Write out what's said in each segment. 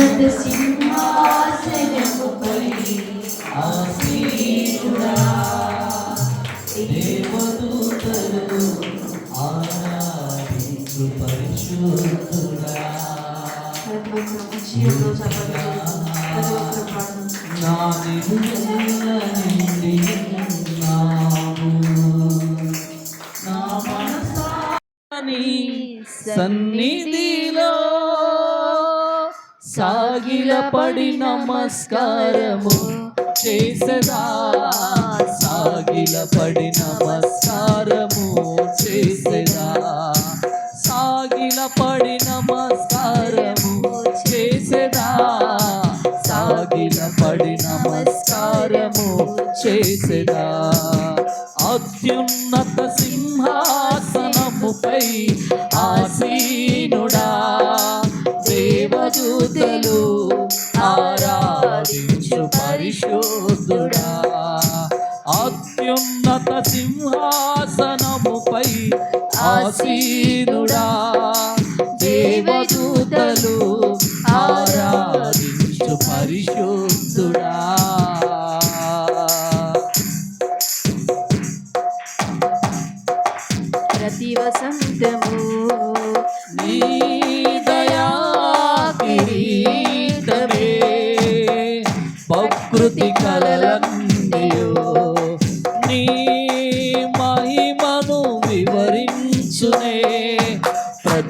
అత్యున్నత సింహాసనముపై ఆసీనుడా దేవదూతలు ఆరాధించు పరిశుద్ధుడా నా నిలువెల్ల సాగిలపడి నమస్కారము చేసదా? సాగిలపడి నమస్కారము చేసదా? సాగిలపడి నమస్కారము చేసదా? సాగిలపడి నమస్కారము చేసదా? అత్యున్నత సింహా ఆసీనుడా దేవదూతలు ఆరాధించు పరిశుద్ధుడా.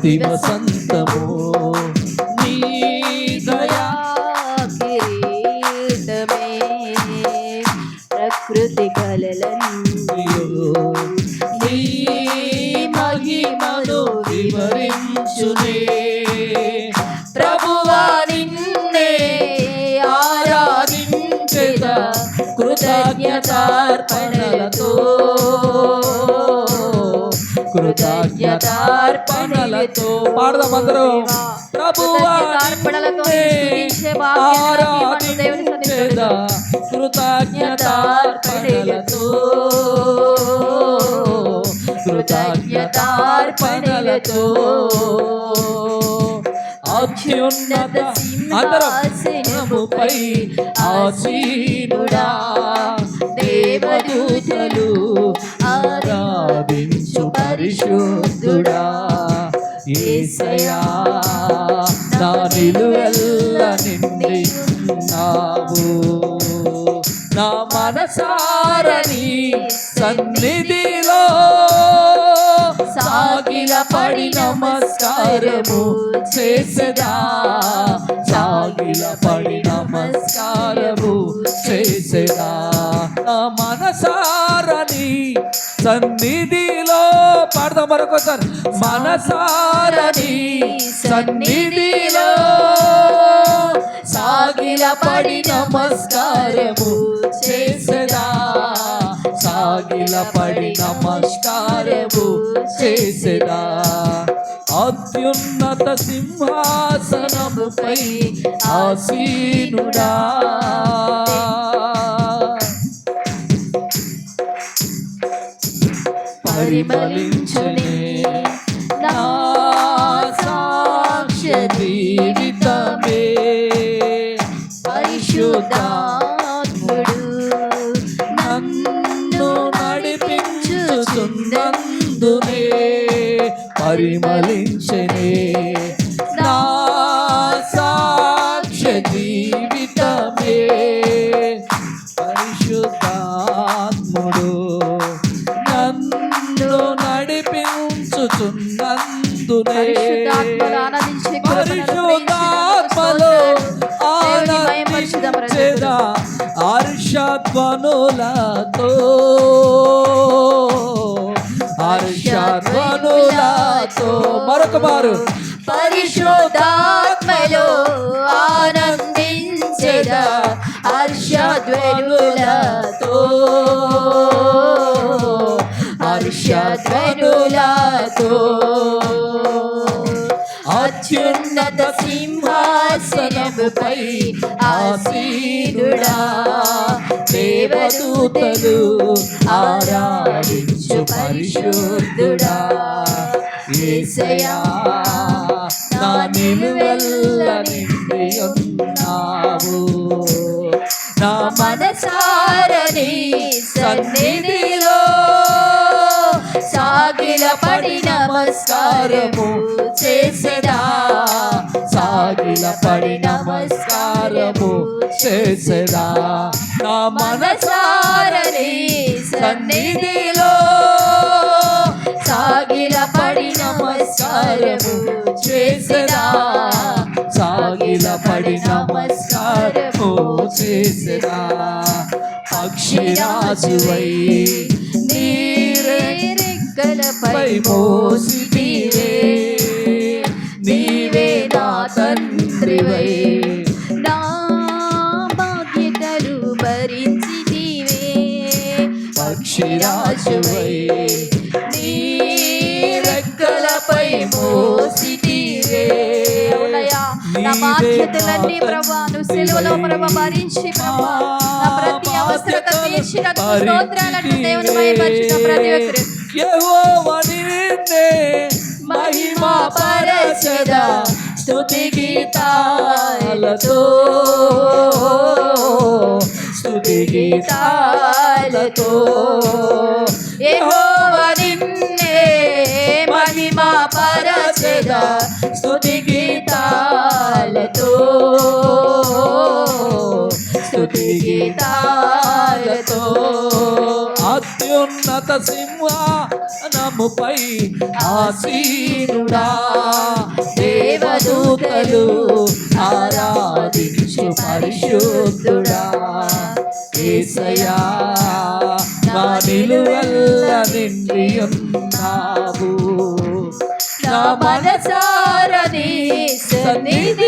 ప్రతి వసంతము నీ దయా కిరీటమే. ప్రకృతి కలలన్నీ నీ మహిమను వివరించునే. ప్రభువా నిన్నే ఆరాధించెదా. కృతజ్ఞతార్పణలతో కృతజ్ఞతార్పణలతో పాడదాం అందరం. ప్రభువా కృతజ్ఞతార్పణలతో. కృతజ్ఞతార్పణలతో. అత్యున్నత సింహముపై ఆసీనుడా. దేవదూతలు ఆరాధించు పరిశుద్ధుడా ఏసయా నా నిలువెల్ల నిండి ఉన్నావు నా మనసారని సన్నిధిలో సాగిల పడి నమస్కారము చేసదా? సాగిల పడి నమస్కారము చేసదా? నా మనసారని సన్నిధి పాడదాం మరొకసారి. మనసారని సన్నిధిలో సాగిల పడి నమస్కారము చేసదా? సాగిల పడి నమస్కారము చేసదా? అత్యున్నత సింహాసనముపై ఆసీనుడా? పరిమళించని. నా సాక్ష్య జీవితమే. పరిశుద్ధాత్ముడు నన్ను నడిపించుచున్నందునే పరిమళించనే. పరిశుద్ధాత్మలో ఆనందించేదా? హర్షధ్వనులతో హర్షధ్వనులతో మరొక మారు. పరిశుద్ధాత్మలో ఆనందించేదా? హర్షధ్వనులతో హర్షధ్వనులతో అత్యున్నత సింహాసనముపై ఆసీనుడా. దేవదూతలు ఆరాధించు పరిశుద్ధుడా. ఏసయా నా నిలువెల్ల నిండి ఉన్నావు నా మనసారని సన్నిధి సాగిల పడి నమస్కారము చేసేదా? సాగిల పడి నమస్కారము చేసేదా? నా మనసారని సన్నిధిలో సాగిల పడి నమస్కారము చేసేదా? సాగిల పడి నమస్కారము చేసెదా? పక్షిరాజువై నీరే రెక్కలపై పై మోసితివే. నీవే నా తండ్రివై. నా బాధ్యతలు భరించితివే. పక్షిరాజువై. నీ రెక్కలపై మోసితివే. అవునయ్యా, నా బాధ్యతలన్నీ ప్రభా నువ్వు సెలవులో ప్రభా భరించి ప్రభా నా ప్రతి అవసరత తీర్చినందుకు స్తోత్రాలను దేవుని మహిమపరిచిన ప్రతి ఒక్కరు యెహోవాని నిన్నే మహిమ పరచదా. స్తుతి గీతాలతో. స్తుతి గీతాలతో. యెహోవా నిన్నే మహిమ పరచెదా. స్తుతి గీతాలతో. ఉన్నత సింహానముపై ఆసీనుడా. దేవదూతలు ఆరాధించు పరిశుద్ధుడా. ఏసయా నా నిలువల్ల నిండి ఉన్నావు. నా మనసారని సన్నిధి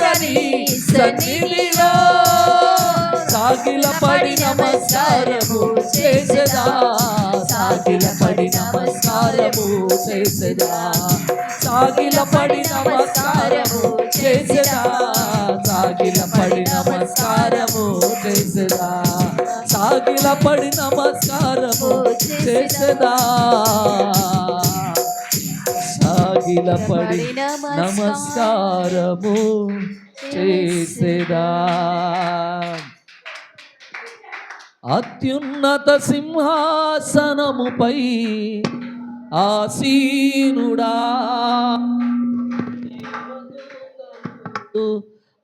మనసారని సన్నిధిలో సాగిల పడి నమస్కారము చేసేదా? సాగిల పడి నమస్కారము చేసేదా? సాగిల పడి నమస్కారము చేసేదా? సాగిల పడి నమస్కారము చేసేదా? సాగిల పడి నమస్కారము చేసేదా? సాగిల పడి నమస్కారము చేసేదా? అత్యున్నత సింహాసనముపై ఆసీనుడా.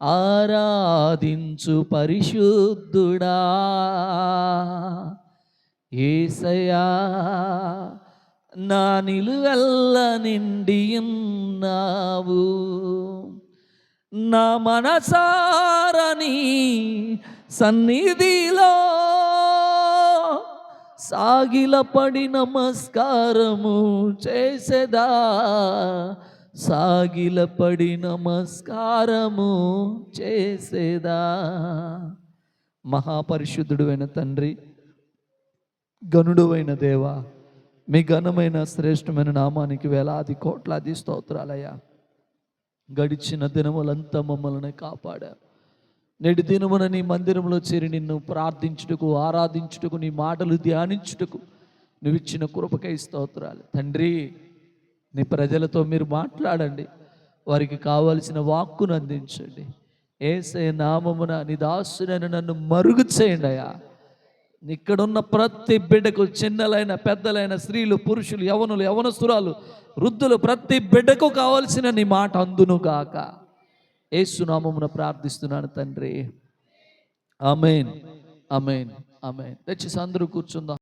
ఆరాధించు పరిశుద్ధుడా. ఏసయా నా నిలువెల్ల నిండి ఉన్నావు. నా మనసారని సన్నిధిలో సాగిలపడి నమస్కారము చేసేదా? సాగిలపడి నమస్కారము చేసేదా? మహాపరిశుద్ధుడు అయిన తండ్రి గనుడు అయిన మీ ఘనమైన శ్రేష్టమైన నామానికి వేలాది కోట్లాది స్తోత్రాలయ్యా. గడిచిన దినములంతా మమ్మల్ని కాపాడారు నేటి దినమున నీ మందిరంలో చేరి నిన్ను ప్రార్థించుటకు ఆరాధించుటకు నీ మాటలు ధ్యానించుటకు నువ్వు ఇచ్చిన కృపకై స్తోత్రాలు. తండ్రి నీ ప్రజలతో మీరు మాట్లాడండి. వారికి కావలసిన వాక్కును అందించండి. ఏసే నామమున నీ దాసునైన నన్ను మరుగు చేయండి అయ్యా. ఇక్కడున్న ప్రతి బిడ్డకు చిన్నలైన పెద్దలైన స్త్రీలు పురుషులు యవనులు యవనస్తురాలు వృద్ధులు ప్రతి బిడ్డకు కావలసిన నీ మాట అందును కాక ఏసునామమున ప్రార్థిస్తున్నాను తండ్రి. అమేన్ అమేన్ అమేన్ తెచ్చి అందరూ కూర్చుందాం.